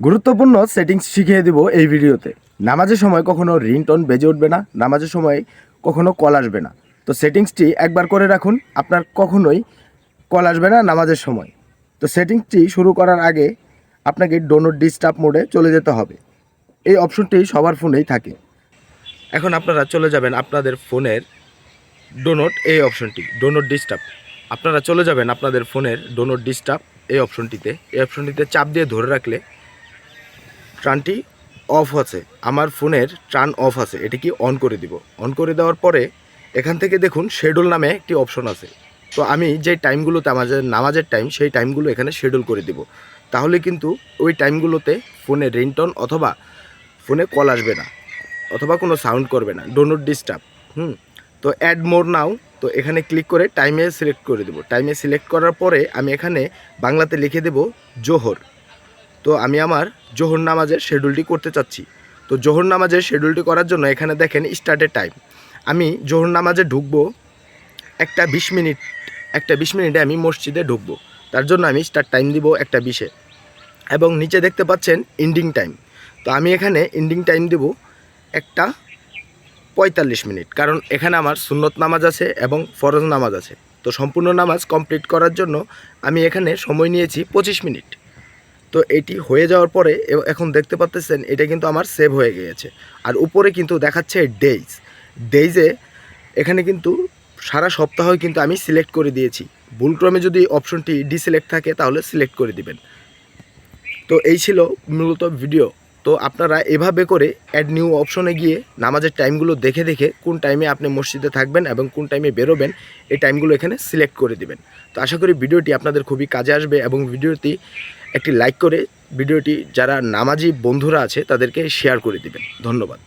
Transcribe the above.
গুরুত্বপূর্ণ সেটিংস শিখিয়ে দিব এই ভিডিওতে। নামাজের সময় কখনো রিংটোন বেজে উঠবে না, নামাজের সময় কখনো কল আসবে না। তো সেটিংসটি একবার করে রাখুন, আপনার কখনোই কল আসবে না নামাজের সময়। তো সেটিংসটি শুরু করার আগে আপনাকে ডোনট ডিস্টার্ব মোডে চলে যেতে হবে। এই অপশনটি সবার ফোনেই থাকে। এখন আপনারা চলে যাবেন আপনাদের ফোনের ডোনট এই অপশনটি ডোনট ডিস্টার্ব আপনারা চলে যাবেন আপনাদের ফোনের ডোনট ডিস্টার্ব এই অপশনটিতে এই অপশনটিতে চাপ দিয়ে ধরে রাখলে ট্রানটি অফ আছে, আমার ফোনের ট্রান অফ আছে, এটি কি অন করে দিব? অন করে দেওয়ার পরে এখান থেকে দেখুন শেডিউল নামে একটি অপশন আছে। তো আমি যে টাইমগুলোতে আমাদের নামাজের টাইম সেই টাইমগুলো এখানে শিডিউল করে দিব। তাহলে কিন্তু ওই টাইমগুলোতে ফোনে রিংটন অথবা ফোনে কল আসবে না, অথবা কোনো সাউন্ড করবে না ডোনট ডিস্টার্ব হুম? তো অ্যাড মোর নাও তো এখানে ক্লিক করে টাইমে সিলেক্ট করে দেবো। টাইমে সিলেক্ট করার পরে আমি এখানে বাংলাতে লিখে দেব জোহর তো আমি আমার জোহর নামাজের শিডিউলটি করতে চাচ্ছি। তো জোহর নামাজের শিডিউলটি করার জন্য এখানে দেখেন স্টার্টের টাইম আমি জোহর নামাজে ঢুকবো একটা বিশ মিনিট, একটা বিশ মিনিটে আমি মসজিদে ঢুকবো। তার জন্য আমি স্টার্ট টাইম দিব একটা বিশে। এবং নিচে দেখতে পাচ্ছেন এন্ডিং টাইম তো আমি এখানে এন্ডিং টাইম দেব একটা পঁয়তাল্লিশ মিনিট। কারণ এখানে আমার সুন্নত নামাজ আছে এবং ফরজ নামাজ আছে। তো সম্পূর্ণ নামাজ কমপ্লিট করার জন্য আমি এখানে সময় নিয়েছি পঁচিশ মিনিট। তো এটি হয়ে যাওয়ার পরে এখন দেখতে পাচ্তেছেন এটা কিন্তু আমার সেভ হয়ে গিয়েছে। আর উপরে কিন্তু দেখাচ্ছে ডেইজ ডেইজে এখানে কিন্তু সারা সপ্তাহে কিন্তু আমি সিলেক্ট করে দিয়েছি। ভুলক্রমে যদি অপশনটি ডিসিলেক্ট থাকে তাহলে সিলেক্ট করে দিবেন। তো এই ছিল মূলত ভিডিও তো আপনারা এভাবে করে অ্যাড নিউ অপশনে গিয়ে নামাজের টাইমগুলো দেখে দেখে কোন টাইমে আপনি মসজিদে থাকবেন এবং কোন টাইমে বেরোবেন, এই টাইমগুলো এখানে সিলেক্ট করে দিবেন। তো আশা করি ভিডিওটি আপনাদের খুবই কাজে আসবে এবং ভিডিওটি একটি লাইক করে ভিডিওটি যারা নামাজি বন্ধুরা আছে তাদেরকে শেয়ার করে দিবেন। ধন্যবাদ।